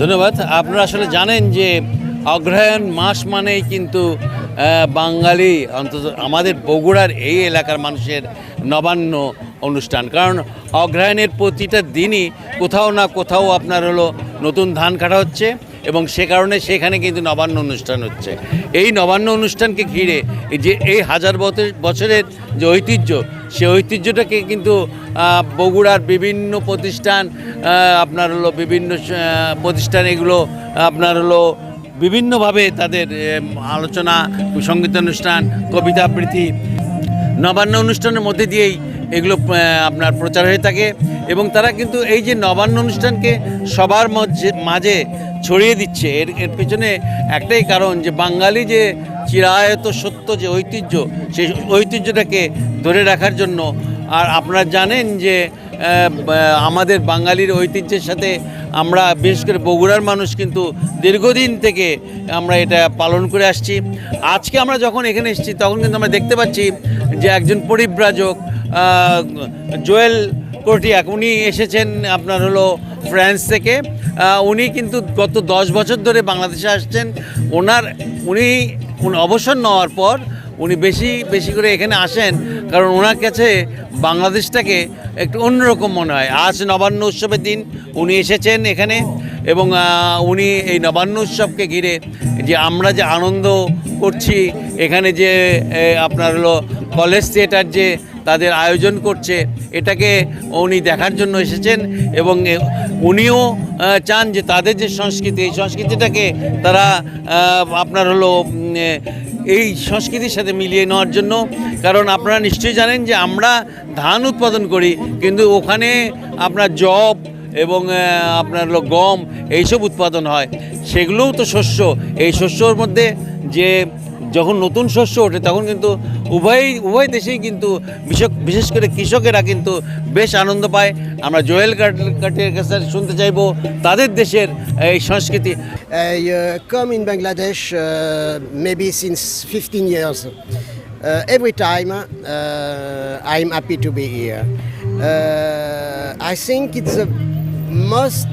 ধন্যবাদ। আপনারা আসলে জানেন যে অগ্রহায়ণ মাস মানেই কিন্তু বাঙালি, অন্তত আমাদের বগুড়ার এই এলাকার মানুষের নবান্ন অনুষ্ঠান। কারণ অগ্রহায়ণের প্রতিটা দিনই কোথাও না কোথাও আপনার হলো নতুন ধান কাটা হচ্ছে। এবং সে কারণে সেখানে কিন্তু নবান্ন অনুষ্ঠান হচ্ছে। এই নবান্ন অনুষ্ঠানকে ঘিরে যে এই হাজার বছর বছরের যে ঐতিহ্য, সে ঐতিহ্যটাকে কিন্তু বগুড়ার বিভিন্ন প্রতিষ্ঠান আপনার হলো বিভিন্ন প্রতিষ্ঠান এগুলো, আপনার হলো বিভিন্নভাবে তাদের আলোচনা, সঙ্গীতানুষ্ঠান, কবিতা আবৃত্তি, নবান্ন অনুষ্ঠানের মধ্যে দিয়েই এগুলো আপনার প্রচার হয়ে থাকে এবং তারা কিন্তু এই যে নবান্ন অনুষ্ঠানকে সবার মধ্যে, মাঝে ছড়িয়ে দিচ্ছে। এর এর পেছনে একটাই কারণ যে বাঙালি যে চিরায়ত সত্য যে ঐতিহ্য, সেই ঐতিহ্যটাকে ধরে রাখার জন্য। আর আপনারা জানেন যে আমাদের বাঙালির ঐতিহ্যের সাথে আমরা, বিশেষ করে বগুড়ার মানুষ কিন্তু দীর্ঘদিন থেকে আমরা এটা পালন করে আসছি। আজকে আমরা যখন এখানে এসেছি, তখন কিন্তু আমরা দেখতে পাচ্ছি যে একজন পরিব্রাজক জোয়েল কোটিয়াক উনি এসেছেন আপনার হলো ফ্রান্স থেকে। উনি কিন্তু গত দশ বছর ধরে বাংলাদেশে আসছেন। ওনার, উনি অবসর নেওয়ার পর উনি বেশি বেশি করে এখানে আসেন। কারণ ওনার কাছে বাংলাদেশটাকে একটু অন্যরকম মনে হয়। আজ নবান্ন উৎসবের দিন উনি এসেছেন এখানে এবং উনি এই নবান্ন উৎসবকে ঘিরে যে আমরা যে আনন্দ করছি, এখানে যে আপনার হলো কলেজ থিয়েটার যে তাদের আয়োজন করছে, এটাকে উনি দেখার জন্য এসেছেন এবং উনিও চান যে তাদের যে সংস্কৃতি, এই সংস্কৃতিটাকে তারা আপনার হলো এই সংস্কৃতির সাথে মিলিয়ে নেওয়ার জন্য। কারণ আপনারা নিশ্চয়ই জানেন যে আমরা ধান উৎপাদন করি, কিন্তু ওখানে আপনার জব এবং আপনার হলো গম, এইসব উৎপাদন হয়। সেগুলোও তো শস্য। এই শস্যর মধ্যে যে যখন নতুন শস্য ওঠে, তখন কিন্তু উভয়ই উভয় দেশেই কিন্তু বিশেষ করে কৃষকেরা কিন্তু বেশ আনন্দ পায়। আমরা জয়েল কাটের কাছে শুনতে চাইব তাদের দেশের এই সংস্কৃতি। Come in Bangladesh maybe since fifteen years every time I am happy to be here I think it's most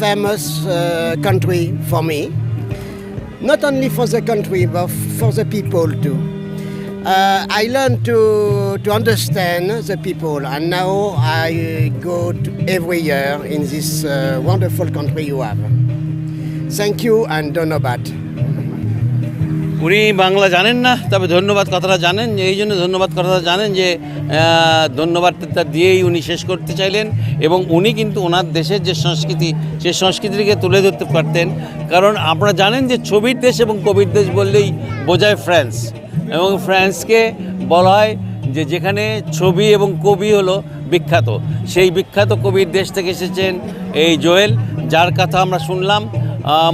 famous country for me not only for the country, but for the people too. Uh, I learned to, to understand the people, and now I go every year in this uh, wonderful country you have. Thank you and don't know bad. উনি বাংলা জানেন না, তবে ধন্যবাদ কথাটা জানেন, এই জন্য ধন্যবাদ কথাটা জানেন যে ধন্যবাদটা দিয়েই উনি শেষ করতে চাইলেন এবং উনি কিন্তু ওনার দেশের যে সংস্কৃতি সেই সংস্কৃতিকে তুলে ধরতে পারতেন। কারণ আপনারা জানেন যে ছবির দেশ এবং কবির দেশ বললেই বোঝায় ফ্রান্স। এবং ফ্রান্সকে বলা হয় যে যেখানে ছবি এবং কবি হলো বিখ্যাত। সেই বিখ্যাত কবির দেশ থেকে এসেছেন এই জোয়েল, যার কথা আমরা শুনলাম।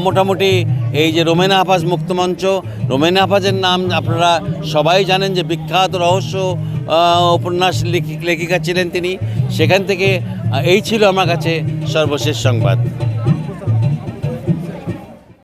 মোটামুটি এই যে রোমেনা আফাজ মুক্তমঞ্চ রোমেনা আফাজের নাম আপনারা সবাই জানেন যে বিখ্যাত রহস্য উপন্যাস লেখি- লেখিকা ছিলেন তিনি। সেখান থেকে এই ছিল আমার কাছে সর্বশেষ সংবাদ।